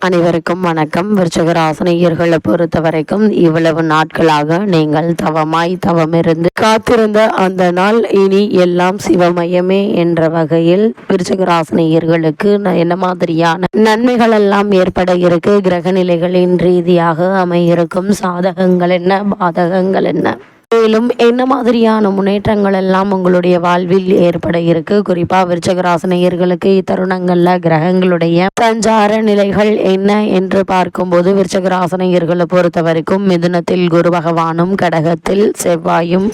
அனைவருக்கும் வணக்கம். விருச்சகராசனையர்களை பொறுத்த வரைக்கும் இவ்வளவு நாட்களாக நீங்கள் தவமாய் தவமிருந்து காத்திருந்த அந்த நாள் இனி எல்லாம் சிவமயமே என்ற வகையில் விருச்சகராசனையர்களுக்கு ந- என்ன மாதிரியான நன்மைகள் எல்லாம் ஏற்பட இருக்கு? கிரக நிலைகளின் ரீதியாக அமையிருக்கும் சாதகங்கள் என்ன? பாதகங்கள் என்ன? மேலும் என்ன மாதிரியான முன்னேற்றங்கள் எல்லாம் உங்களுடைய வாழ்வில் ஏற்பட இருக்கு? குறிப்பா விருச்சகராசனையர்களுக்கு இத்தருணங்கள்ல கிரகங்களுடைய சஞ்சார நிலைகள் என்ன என்று பார்க்கும்போது விருச்சகராசனையர்களை பொறுத்த வரைக்கும் மிதுனத்தில் குரு பகவானும் கடகத்தில் செவ்வாயும்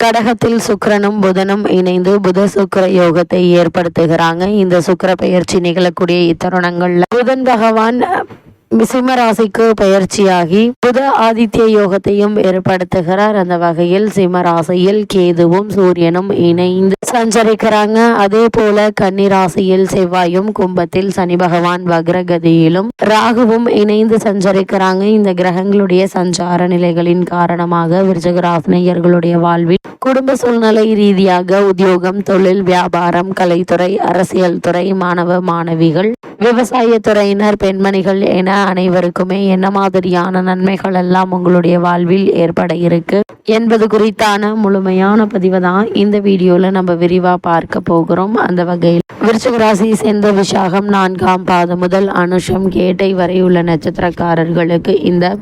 கடகத்தில் சுக்கிரனும் புதனும் இணைந்து புத சுக்கர யோகத்தை ஏற்படுத்துகிறாங்க. இந்த சுக்கர பெயர்ச்சி நிகழக்கூடிய இத்தருணங்கள்ல புதன் பகவான் சிம்மராசிக்கு பயிற்சியாகி புத ஆதித்ய யோகத்தையும் ஏற்படுத்துகிறார். அந்த வகையில் சிம்ம ராசியில் கேதுவும் சூரியனும் இணைந்து சஞ்சரிக்கிறாங்க. அதே போல கன்னி ராசியில் செவ்வாயும் கும்பத்தில் சனி பகவான் வக்ரகதியிலும் ராகுவும் இணைந்து சஞ்சரிக்கிறாங்க. இந்த கிரகங்களுடைய சஞ்சார நிலைகளின் காரணமாக விருஜகராசினியர்களுடைய வாழ்வில் குடும்ப சூழ்நிலை ரீதியாக உத்தியோகம் தொழில் வியாபாரம் கலைத்துறை அரசியல் துறை மாணவ மாணவிகள் விவசாய துறையினர் பெண்மணிகள் என அனைவருக்குமே என்ன மாதிரியான நன்மைகள் எல்லாம் உங்களுடைய வாழ்வில் ஏற்பட இருக்கு என்பது குறித்தான முழுமையான பதிவை தான் இந்த வீடியோல நம்ம விரிவா பார்க்க போகிறோம். அந்த வகையில் விருச்சகராசி சேர்ந்த விசாகம் நான்காம் பாதம் முதல் அனுஷம் கேட்டை வரை உள்ள நட்சத்திரக்காரர்களுக்கு இந்த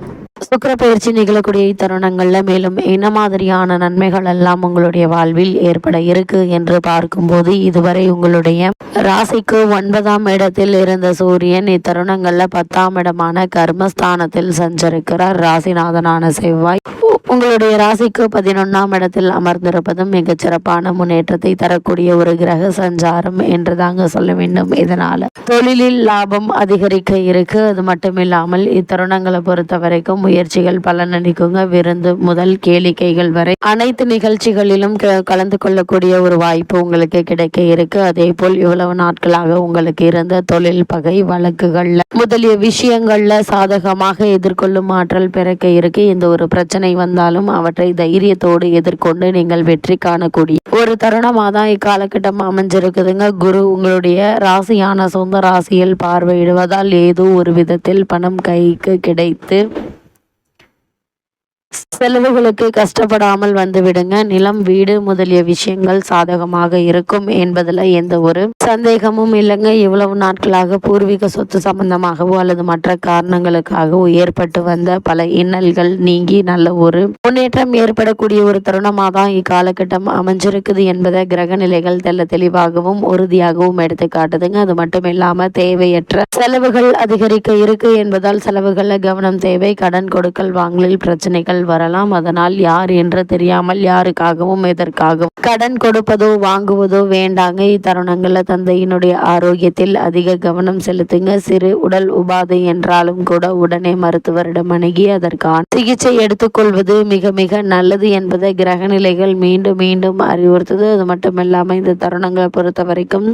சுக்கிர பயிற்சி நிகழக்கூடிய இத்தருணங்கள்ல மேலும் என்ன மாதிரியான நன்மைகள் எல்லாம் உங்களுடைய வாழ்வில் ஏற்பட இருக்கு என்று பார்க்கும்போது இதுவரை உங்களுடைய ராசிக்கு ஒன்பதாம் இடத்தில் இருந்த சூரியன் இத்தருணங்கள்ல பத்தாம் இடமான கர்மஸ்தானத்தில் சஞ்சரிக்கிறார். ராசிநாதனான செவ்வாய் உங்களுடைய ராசிக்கு பதினொன்னாம் இடத்தில் அமர்ந்திருப்பதும் மிகச்சிறப்பான முன்னேற்றத்தை தரக்கூடிய ஒரு கிரக சஞ்சாரம் என்று தாங்க சொல்ல வேண்டும். இதனால தொழிலில் லாபம் அதிகரிக்க இருக்கு. அது மட்டும் இல்லாமல் இத்தருணங்களை பொறுத்த வரைக்கும் முயற்சிகள் பலனளிக்குங்க. விருந்து முதல் கேளிக்கைகள் வரை அனைத்து நிகழ்ச்சிகளிலும் க- கலந்து கொள்ளக்கூடிய ஒரு வாய்ப்பு உங்களுக்கு கிடைக்க இருக்கு. அதே போல் இவ்வளவு நாட்களாக உங்களுக்கு இருந்த தொழில் பகை வழக்குகள்ல முதலிய விஷயங்கள்ல சாதகமாக எதிர்கொள்ளும் ஆற்றல் பிறக்க இருக்கு. இந்த ஒரு பிரச்சனை இருந்தாலும் அவற்றை தைரியத்தோடு எதிர்கொண்டு நீங்கள் வெற்றி காணக்கூடிய ஒரு தருணமாக தான் இக்காலகட்டம் அமைஞ்சிருக்குதுங்க. குரு உங்களுடைய ராசியான சொந்த ராசியில் பார்வையிடுவதால் ஏதோ ஒரு விதத்தில் பணம் கைக்கு கிடைத்து செலவுகளுக்கு கஷ்டப்படாமல் வந்து விடுங்க நிலம் வீடு முதலிய விஷயங்கள் சாதகமாக இருக்கும் என்பதுல எந்த ஒரு சந்தேகமும் இல்லைங்க. இவ்வளவு நாட்களாக பூர்வீக சொத்து சம்பந்தமாகவோ அல்லது மற்ற காரணங்களுக்காகவோ ஏற்பட்டு வந்த பல இன்னல்கள் நீங்கி நல்ல ஒரு முன்னேற்றம் ஏற்படக்கூடிய ஒரு தருணமாக தான் இக்காலகட்டம் அமைஞ்சிருக்குது என்பதை கிரக நிலைகள் தெல்ல தெளிவாகவும் உறுதியாகவும் எடுத்து காட்டுதுங்க. அது மட்டும் இல்லாம தேவையற்ற செலவுகள் அதிகரிக்க இருக்கு என்பதால் செலவுகள்ல கவனம் தேவை. கடன் கொடுக்கல் வாங்கலில் பிரச்சனைகள் வரலாம். அதனால் யார் என்று தெரியாமல் யாருக்காகவும் எதற்காகவும் கடன் கொடுப்பதோ வாங்குவதோ வேண்டாங்க. இத்தருணங்களில் தந்தையினுடைய ஆரோக்கியத்தில் அதிக கவனம் செலுத்துங்க. சிறு உடல் உபாதை என்றாலும் கூட உடனே மருத்துவரிடம் அணுகி அதற்கான சிகிச்சை எடுத்துக்கொள்வது மிக மிக நல்லது என்பதை கிரக நிலைகள் மீண்டும் மீண்டும் அறிவுறுத்துது. அது மட்டுமில்லாம இந்த தருணங்களை பொறுத்த வரைக்கும்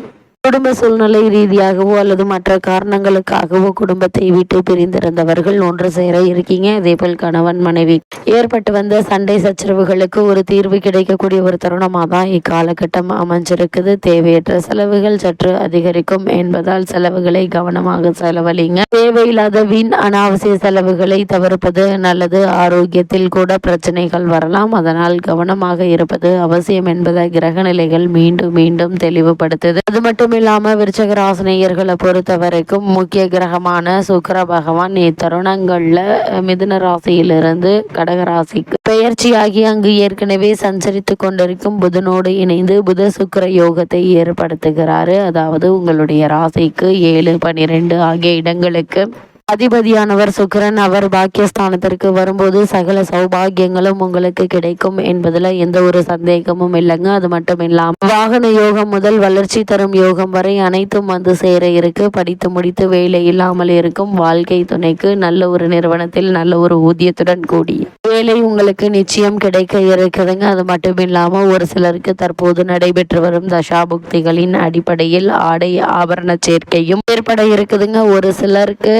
குடும்ப சூழ்நிலை ரீதியாகவோ அல்லது மற்ற காரணங்களுக்காகவோ குடும்பத்தை விட்டு பிரிந்திருந்தவர்கள் ஒன்று சேர இருக்கீங்க. அதேபோல் கணவன் மனைவி. ஏற்பட்டு வந்த சண்டை சச்சரவுகளுக்கு ஒரு தீர்வு கிடைக்கக்கூடிய ஒரு தருணமாக தான் இக்காலகட்டம் அமைஞ்சிருக்குது. தேவையற்ற செலவுகள் சற்று அதிகரிக்கும் என்பதால் செலவுகளை கவனமாக செலவழிங்க. தேவையில்லாத வீண் அனாவசிய செலவுகளை தவிர்ப்பது நல்லது. ஆரோக்கியத்தில் கூட பிரச்சனைகள் வரலாம். அதனால் கவனமாக இருப்பது அவசியம் என்பதை கிரக நிலைகள் மீண்டும் மீண்டும் தெளிவுபடுத்துது. அது மட்டுமே இல்லாமல் விருச்சக ராசினியர்களை பொறுத்த வரைக்கும் முக்கிய கிரகமான சுக்கர பகவான் இத்தருணங்களில் மிதுன ராசியிலிருந்து கடக ராசிக்கு பெயர்ச்சியாகி அங்கு ஏற்கனவே சஞ்சரித்து கொண்டிருக்கும் புதனோடு இணைந்து புத சுக்கர யோகத்தை ஏற்படுத்துகிறாரு. அதாவது உங்களுடைய ராசிக்கு ஏழு பனிரெண்டு ஆகிய இடங்களுக்கு அதிபதியானவர் சுக்கரன் அவர் பாக்கியஸ்தானத்திற்கு வரும்போது சகல சௌபாகியங்களும் உங்களுக்கு கிடைக்கும் என்பதுல எந்த ஒரு சந்தேகமும் இல்லைங்க. அது மட்டும் இல்லாம வாகன யோகம் முதல் வளர்ச்சி தரும் யோகம் வரை அனைத்தும் வந்து சேர இருக்கு. படித்து முடித்து வேலை இல்லாமல் இருக்கும் வாழ்க்கை துணைக்கு நல்ல ஒரு நிறுவனத்தில் நல்ல ஒரு ஊதியத்துடன் கூடி வேலை உங்களுக்கு நிச்சயம் கிடைக்க இருக்குதுங்க அது மட்டும் இல்லாமல் ஒரு சிலருக்கு தற்போது நடைபெற்று வரும் தசாபுக்திகளின் அடிப்படையில் ஆடை ஆபரண சேர்க்கையும் ஏற்பட இருக்குதுங்க. ஒரு சிலருக்கு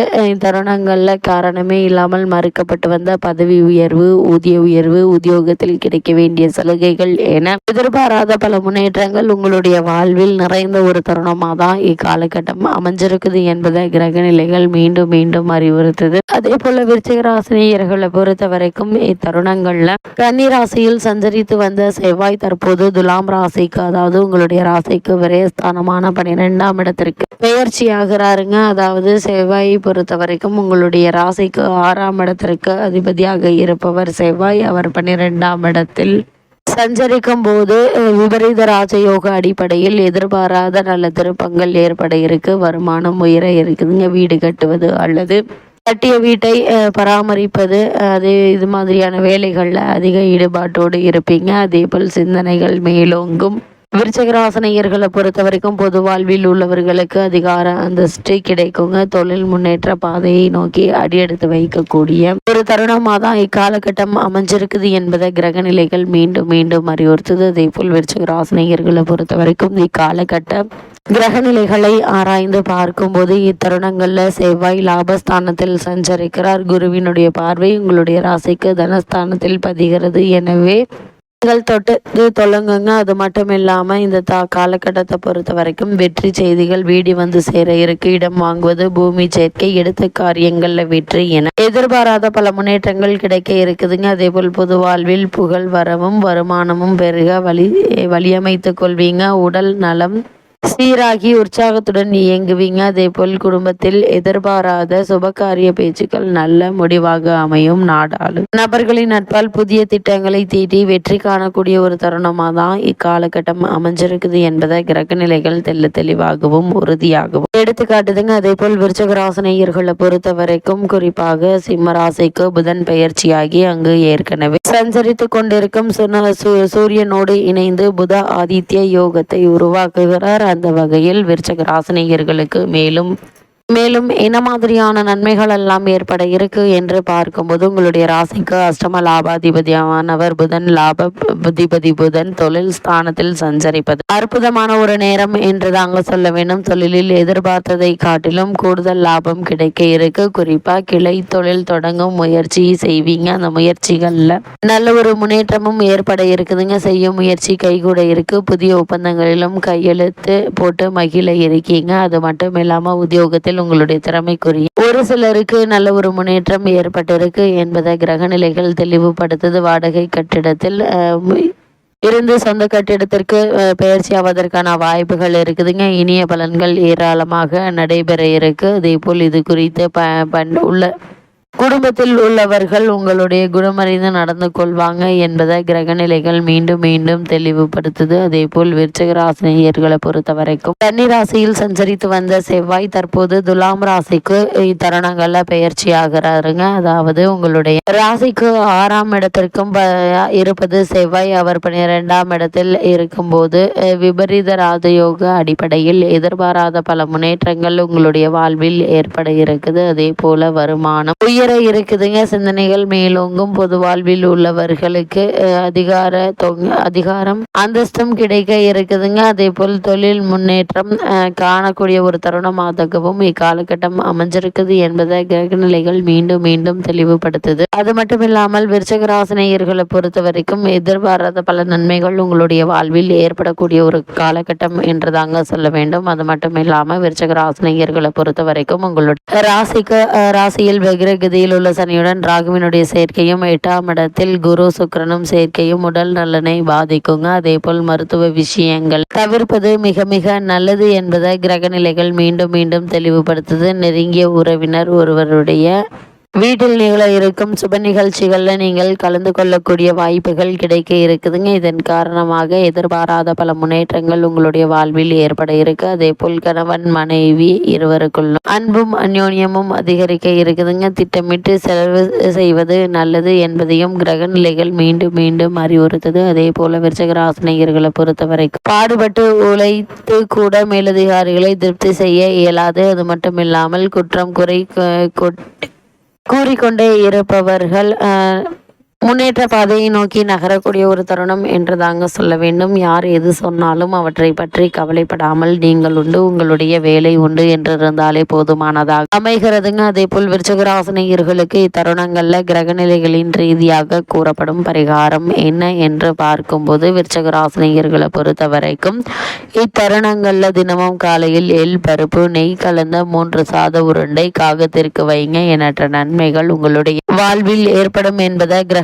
தருணங்களில் காரணமே இல்லாமல் மறுக்கப்பட்டு வந்த பதவி உயர்வு ஊதிய உயர்வு உத்தியோகத்தில் கிடைக்க வேண்டிய சலுகைகள் என எதிர்பாராத பல முன்னேற்றங்கள் உங்களுடைய வாழ்வில் நிறைந்த ஒரு தருணமாக தான் இக்காலகட்டம் அமைஞ்சிருக்குது என்பதை கிரக நிலைகள் மீண்டும் மீண்டும் அறிவுறுத்துது. அதே போல விருச்சிகராசினியர்களை பொறுத்த வரைக்கும் இத்தருணங்கள்ல கன்னி ராசியில் சஞ்சரித்து வந்த செவ்வாய் தற்போது துலாம் ராசிக்கு அதாவது உங்களுடைய ராசிக்கு விரயஸ்தானமான பன்னிரெண்டாம் இடத்திற்கு பெயர்ச்சி ஆகிறாருங்க. அதாவது செவ்வாயை பொறுத்த வரைக்கும் உங்களுடைய ராசிக்கு ஆறாம் இடத்திற்கு அதிபதியாக இருப்பவர் செவ்வாய். அவர் பன்னிரெண்டாம் இடத்தில் சஞ்சரிக்கும் போது விபரீத ராஜயோக அடிப்படையில் எதிர்பாராத நல்ல திருப்பங்கள் ஏற்பட இருக்கு. வருமானம் உயர இருக்குதுங்க. வீடு கட்டுவது அல்லது கட்டிய வீட்டை பராமரிப்பது அது இது மாதிரியான வேலைகளில் அதிக ஈடுபாட்டோடு இருப்பீங்க. அதே போல் சிந்தனைகள் மேலோங்கும். விருச்சகராசனையர்களை பொறுத்த வரைக்கும் பொது வாழ்வில் உள்ளவர்களுக்கு அதிகார அந்தஸ்து கிடைக்குங்க. தொழில் முன்னேற்ற பாதையை நோக்கி அடியெடுத்து வைக்கக்கூடிய ஒரு தருணமாக தான் இக்காலகட்டம் அமைஞ்சிருக்குது என்பதை கிரக நிலைகள் மீண்டும் மீண்டும் அறிவுறுத்துது. அதே போல் விருச்சகராசனையர்களை பொறுத்த வரைக்கும் இக்காலகட்டம் கிரக நிலைகளை ஆராய்ந்து பார்க்கும்போது இத்தருணங்கள்ல செவ்வாய் லாபஸ்தானத்தில் சஞ்சரிக்கிறார். குருவினுடைய பார்வை உங்களுடைய ராசிக்கு தனஸ்தானத்தில் பதிகிறது. எனவே நீங்கள் தொட்டு தொடங்குங்க. அது மட்டும் இல்லாமல் இந்த தா காலகட்டத்தை பொறுத்த வரைக்கும் வெற்றி செய்திகள் வீடி வந்து சேர இருக்கு. இடம் வாங்குவது பூமி சேர்க்கை எடுத்த காரியங்களில் வெற்றி என எதிர்பாராத பல முன்னேற்றங்கள் கிடைக்க இருக்குதுங்க. அதே போல் பொது வாழ்வில் புகழ் வரவும் வருமானமும் பெருக வழி வழியமைத்துக் கொள்வீங்க. உடல் நலம் சீராகி உற்சாகத்துடன் இயங்குவீங்க. அதே போல் குடும்பத்தில் எதிர்பாராத சுபகாரிய பேச்சுக்கள் நல்ல முடிவாக அமையும். நாடாளு நபர்களின் நட்பால் புதிய திட்டங்களை தீட்டி வெற்றி காணக்கூடிய ஒரு தருணமாக தான் இக்காலகட்டம் அமைஞ்சிருக்குது என்பதை கிரக நிலைகள் தெல்ல தெளிவாகவும் உறுதியாகவும் எடுத்துக்காட்டுதுங்க. அதே போல் விருச்சகராசனையர்களை பொறுத்த வரைக்கும் குறிப்பாக சிம்மராசைக்கு புதன் பெயர்ச்சியாகி அங்கு ஏற்கனவே சஞ்சரித்து கொண்டிருக்கும் சூ- சூரியனோடு இணைந்து புத ஆதித்ய யோகத்தை உருவாக்குகிறார். அந்த வகையில் விருச்சக ராசினியர்களுக்கு மேலும் மேலும் என்ன மாதிரியான நன்மைகள் எல்லாம் ஏற்பட இருக்கு என்று பார்க்கும்போது உங்களுடைய ராசிக்கு அஷ்டம லாபாதிபதியானவர் புதன் லாப புதிபதி புதன் தொழில் ஸ்தானத்தில் சஞ்சரிப்பது. அற்புதமான ஒரு நேரம் என்று தாங்க சொல்ல வேண்டும். தொழிலில் எதிர்பார்த்ததை காட்டிலும் கூடுதல் லாபம் கிடைக்க இருக்கு. குறிப்பா கிளை தொழில் தொடங்கும் முயற்சி செய்வீங்க. அந்த முயற்சிகள்ல நல்ல ஒரு முன்னேற்றமும் ஏற்பட இருக்குதுங்க. செய்யும் முயற்சி கைகூட இருக்கு. புதிய ஒப்பந்தங்களிலும் கையெழுத்து போட்டு மகிழ இருக்கீங்க. அது மட்டும் இல்லாம உத்தியோகத்தில் உங்களுடைய திறமைக்குரிய. ஒரு சிலருக்கு நல்ல ஒரு முன்னேற்றம் ஏற்பட்டிருக்கு என்பதை கிரக நிலைகள் தெளிவுபடுத்துது. வாடகை கட்டிடத்தில் இருந்து சொந்த கட்டிடத்திற்கு பயிற்சி பெயர்ச்சியாவதற்கான வாய்ப்புகள் இருக்குதுங்க. இனிய பலன்கள் ஏராளமாக நடைபெற இருக்கு. அதே போல் இது குறித்து ப உள்ள குடும்பத்தில் உள்ளவர்கள் உங்களுடைய குணமறிந்து நடந்து கொள்வாங்க என்பதை கிரகநிலைகள் மீண்டும் மீண்டும் தெளிவுபடுத்துது. அதே போல் விருச்சகராசினியர்களை பொறுத்த வரைக்கும் கன்னி ராசியில் சஞ்சரித்து வந்த செவ்வாய் தற்போது துலாம் ராசிக்கு இத்தருணங்கள்ல பெயர்ச்சி ஆகிறாருங்க. அதாவது உங்களுடைய ராசிக்கு ஆறாம் இடத்திற்கும் இருப்பது செவ்வாய். அவர் பனிரெண்டாம் இடத்தில் இருக்கும்போது விபரீத ராஜயோக அடிப்படையில் எதிர்பாராத பல முன்னேற்றங்கள் உங்களுடைய வாழ்வில் ஏற்பட இருக்குது. அதே போல வருமானம் உயர் இருக்குதுங்க. சிந்தனைகள் மேலோங்கும் பொது வாழ்வில் உள்ளவர்களுக்கு அதிகார அதிகாரம் அந்தஸ்தும் கிடைக்க இருக்குதுங்க. அதே போல் தொழில் முன்னேற்றம் காணக்கூடிய ஒரு தருணமாகவும் இக்காலகட்டம் அமைஞ்சிருக்குது என்பதை கிரக நிலைகள் மீண்டும் மீண்டும் தெளிவுபடுத்துது. அது மட்டும் இல்லாமல் விருச்சக பொறுத்த வரைக்கும் எதிர்பாராத பல நன்மைகள் உங்களுடைய வாழ்வில் ஏற்படக்கூடிய ஒரு காலகட்டம் என்று தாங்க சொல்ல வேண்டும். அது மட்டும் இல்லாமல் விருச்சகராசினியர்களை பொறுத்த வரைக்கும் உங்களுடைய ராசிக்கு ராசியில் வெகிரக பகுதியில் உள்ள சனியுடன் ராகுவினுடைய சேர்க்கையும் எட்டாம் இடத்தில் குரு சுக்கிரனும் சேர்க்கையும் உடல் நலனை பாதிக்குங்க. அதே போல் மருத்துவ விஷயங்கள். தவிர்ப்பது மிக மிக நல்லது என்பதை கிரக நிலைகள் மீண்டும் மீண்டும் தெளிவுபடுத்துது. நெருங்கிய உறவினர் ஒருவருடைய வீட்டில் நிகழ இருக்கும் சுப நிகழ்ச்சிகளில் நீங்கள் கலந்து கொள்ளக்கூடிய வாய்ப்புகள் கிடைக்க இருக்குதுங்க. இதன் காரணமாக எதிர்பாராத பல முன்னேற்றங்கள் உங்களுடைய வாழ்வில் ஏற்பட இருக்கு. அதே போல் கணவன் மனைவி இருவருக்குள்ளும் அன்பும் அந்யோன்யமும் அதிகரிக்க இருக்குதுங்க. திட்டமிட்டு செலவு செய்வது நல்லது என்பதையும் கிரக நிலைகள் மீண்டும் மீண்டும் அறிவுறுத்தது. அதே போல விருச்சகராசனையர்களை பொறுத்த பாடுபட்டு உழைத்து கூட மேலதிகாரிகளை திருப்தி செய்ய இயலாது. அது மட்டும் இல்லாமல் குற்றம் குறை கூறிக்கொண்டே இருப்பவர்கள் முன்னேற்ற பாதையை நோக்கி நகரக்கூடிய ஒரு தருணம் என்று தாங்க சொல்ல வேண்டும். யார் எது சொன்னாலும் அவற்றை பற்றி கவலைப்படாமல் நீங்கள் உண்டு உங்களுடைய வேலை உண்டு என்று இருந்தாலே போதுமானதாக அமைகிறதுங்க. அதே போல் விருச்சகராசனையர்களுக்கு இத்தருணங்கள்ல கிரகநிலைகளின் ரீதியாக கூறப்படும் பரிகாரம் என்ன என்று பார்க்கும்போது விருச்சகராசனையர்களை பொறுத்த வரைக்கும் இத்தருணங்கள்ல தினமும் காலையில் எள் பருப்பு நெய் கலந்த மூன்று சாத உருண்டை காகத்திற்கு வைங்க. எண்ணற்ற நன்மைகள் உங்களுடைய வாழ்வில் ஏற்படும் என்பதை